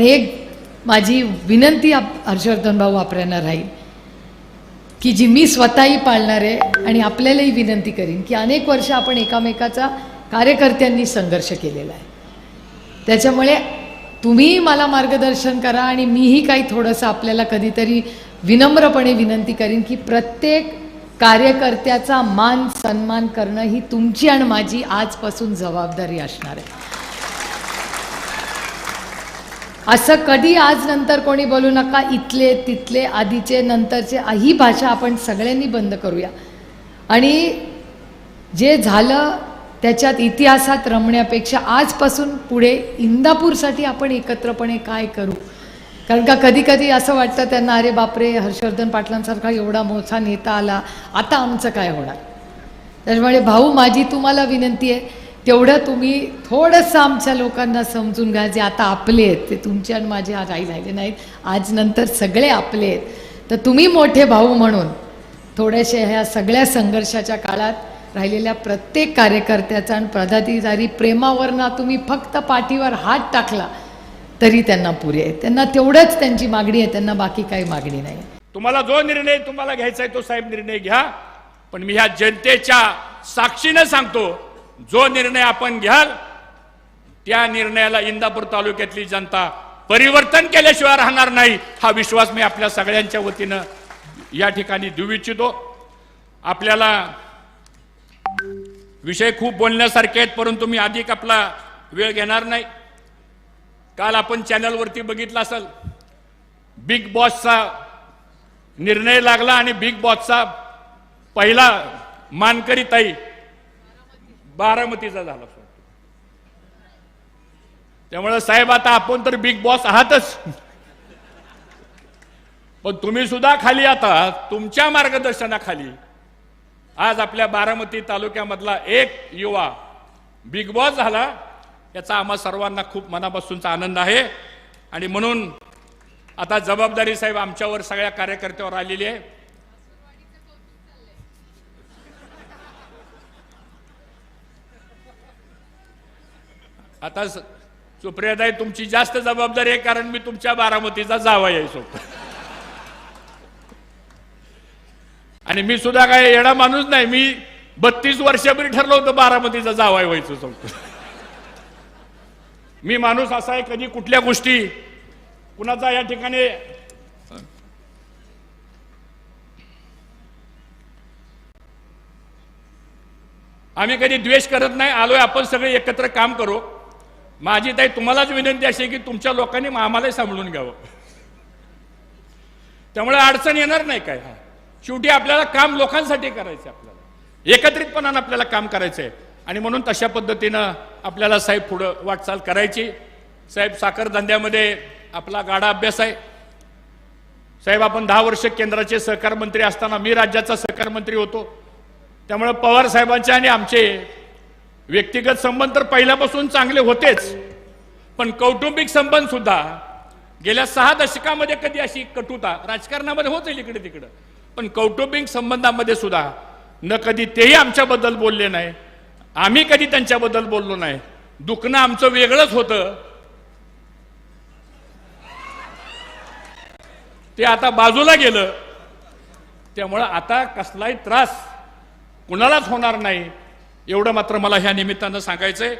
एक माझी विनंती आप- हर्षवर्धन भाऊ आपल्याला राहील की जी मी स्वतःही पाळणार आहे आणि आपल्यालाही विनंती करीन की अनेक वर्ष आपण एकामेकाचा कार्यकर्त्यांनी संघर्ष केलेला आहे. त्याच्यामुळे तुम्ही मला मार्गदर्शन करा आणि मीही काही थोडंसं आपल्याला कधीतरी विनम्रपणे विनंती करीन की प्रत्येक कार्यकर्त्याचा मान सन्मान करणं ही तुमची आणि माझी आजपासून जबाबदारी असणार आहे. असं कधी आज नंतर कोणी बोलू नका इथले तिथले आधीचे नंतरचे ही भाषा आपण सगळ्यांनी बंद करूया. आणि जे झालं त्याच्यात इतिहासात रमण्यापेक्षा आजपासून पुढे इंदापूरसाठी आपण एकत्रपणे काय करू? कारण का कधी कधी असं वाटतं त्यांना अरे बापरे हर्षवर्धन पाटलांसारखा एवढा मोठा नेता आला आता आमचं काय होणार? त्याच्यामुळे भाऊ माझी तुम्हाला विनंती आहे तेवढं तुम्ही थोडंसं आमच्या लोकांना समजून घ्या जे आता आपले आहेत ते तुमचे आणि माझे आज आई झाले नाहीत आज नंतर सगळे आपले आहेत. तर तुम्ही मोठे भाऊ म्हणून थोड्याशा ह्या सगळ्या संघर्षाच्या काळात राहिलेल्या प्रत्येक कार्यकर्त्याचा आणि पदाधिकारी प्रेमावरनं तुम्ही फक्त पाठीवर हात टाकला तरी त्यांना पुरे आहे त्यांना तेवढंच त्यांची मागणी आहे त्यांना बाकी काही मागणी नाही. तुम्हाला जो निर्णय तुम्हाला घ्यायचा आहे तो साहेब निर्णय घ्या. पण मी ह्या जनतेच्या साक्षीनं सांगतो जो निर्णय आपण घ्याल त्या निर्णयाला इंदापूर तालुक्यातली जनता परिवर्तन केल्याशिवाय राहणार नाही हा विश्वास मी आपल्या सगळ्यांच्या वतीनं या ठिकाणी देऊ इच्छितो. आपल्याला विषय खूप बोलण्यासारखे आहेत परंतु मी अधिक आपला वेळ घेणार नाही. काल आपण चॅनलवरती बघितलं असेल बिग बॉसचा निर्णय लागला आणि बिग बॉसचा पहिला मानकरी ताई बारामतीचा झाला त्यामुळे साहेब आता आपण तर बिग बॉस आहातच. पण तुम्ही सुद्धा खाली आता तुमच्या मार्गदर्शनाखाली आज आपल्या बारामती तालुक्यामधला एक युवा बिग बॉस झाला. याचा आम्हा सर्वांना खूप मनापासूनचा आनंद आहे. आणि म्हणून आता जबाबदारी साहेब आमच्यावर सगळ्या कार्यकर्त्यावर आलेली आहे. आता सुप्रियाताई तुमची जास्त जबाबदारी आहे कारण मी तुमच्या बारामतीचा जावा यायचो. आणि मी सुद्धा काय येडा माणूस नाही मी बत्तीस वर्षापूर्वी ठरलं होतं बारामतीचा जावाय व्हायचं सोबत मी माणूस असा आहे कधी कुठल्या गोष्टी कुणाचा या ठिकाणी आम्ही कधी द्वेष करत नाही आलोय आपण सगळे एकत्र काम करू. माझी ताई तुम्हालाच विनंती अशी आहे की तुमच्या लोकांनी आम्हालाही सांभाळून घ्यावं. त्यामुळे अडचण येणार नाही काय शेवटी आपल्याला काम लोकांसाठी करायचं आहे आपल्याला. एकत्रितपणानं आपल्याला काम करायचं आहे आणि म्हणून तशा पद्धतीनं आपल्याला साहेब पुढं वाटचाल करायची. साहेब साखर धंद्यामध्ये आपला गाडा अभ्यास आहे. साहेब आपण दहा वर्ष केंद्राचे सहकार मंत्री असताना मी राज्याचा सहकार मंत्री होतो. त्यामुळे पवार साहेबांचे आणि आमचे व्यक्तिगत संबंध तर पहिल्यापासून चांगले होतेच पण कौटुंबिक संबंध सुद्धा गेल्या सहा दशकामध्ये कधी अशी कटुता राजकारणामध्ये होत इकडे तिकडं. पण कौटुंबिक संबंधामध्ये सुद्धा न कधी तेही आमच्याबद्दल बोलले नाही आम्ही कधी त्यांच्याबद्दल बोललो नाही. दुखणं आमचं वेगळंच होतं. ते आता बाजूला गेलं त्यामुळं आता कसलाही त्रास कुणालाच होणार नाही. एवढं मात्र मला ह्या निमित्तानं सांगायचंय.